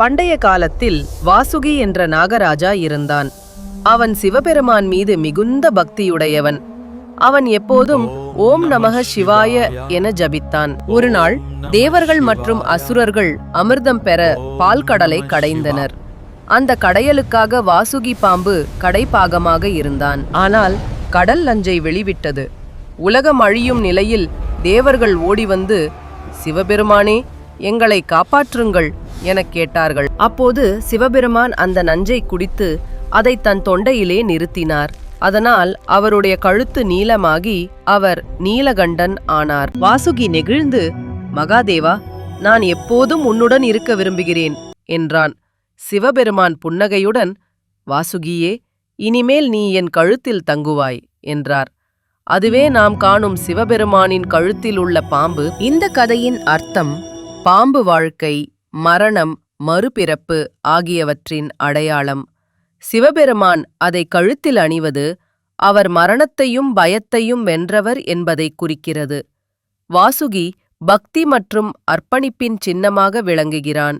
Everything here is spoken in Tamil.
பண்டைய காலத்தில் வாசுகி என்ற நாகராஜா இருந்தான். அவன் சிவபெருமான் மீது மிகுந்த பக்தியுடையவன். அவன் எப்போதும் ஓம் நமக சிவாய என ஜபித்தான். ஒரு நாள் தேவர்கள் மற்றும் அசுரர்கள் அமிர்தம் பெற பால்கடலை கடைந்தனர். அந்த கடையலுக்காக வாசுகி பாம்பு கடைப்பாகமாக இருந்தான். ஆனால் கடல் நஞ்சை வெளிவிட்டது. உலகம் அழியும் நிலையில் தேவர்கள் ஓடி வந்து சிவபெருமானே எங்களை காப்பாற்றுங்கள் எனக் கேட்டார்கள். அப்போது சிவபெருமான் அந்த நஞ்சை குடித்து அதை தன் தொண்டையிலே நிறுத்தினார். அதனால் அவருடைய கழுத்து நீளமாகி அவர் நீலகண்டன் ஆனார். வாசுகி நெகிழ்ந்து மகாதேவா நான் எப்போதும் உன்னுடன் இருக்க விரும்புகிறேன் என்றான். சிவபெருமான் புன்னகையுடன் வாசுகியே இனிமேல் நீ என் கழுத்தில் தங்குவாய் என்றார். அதுவே நாம் காணும் சிவபெருமானின் கழுத்தில் உள்ள பாம்பு. இந்த கதையின் அர்த்தம் பாம்பு வாழ்க்கை மரணம் மறுபிறப்பு ஆகியவற்றின் அடையாளம். சிவபெருமான் அதை கழுத்தில் அணிவது அவர் மரணத்தையும் பயத்தையும் வென்றவர் என்பதை குறிக்கிறது. வாசுகி பக்தி மற்றும் அர்ப்பணிப்பின் சின்னமாக விளங்குகிறான்.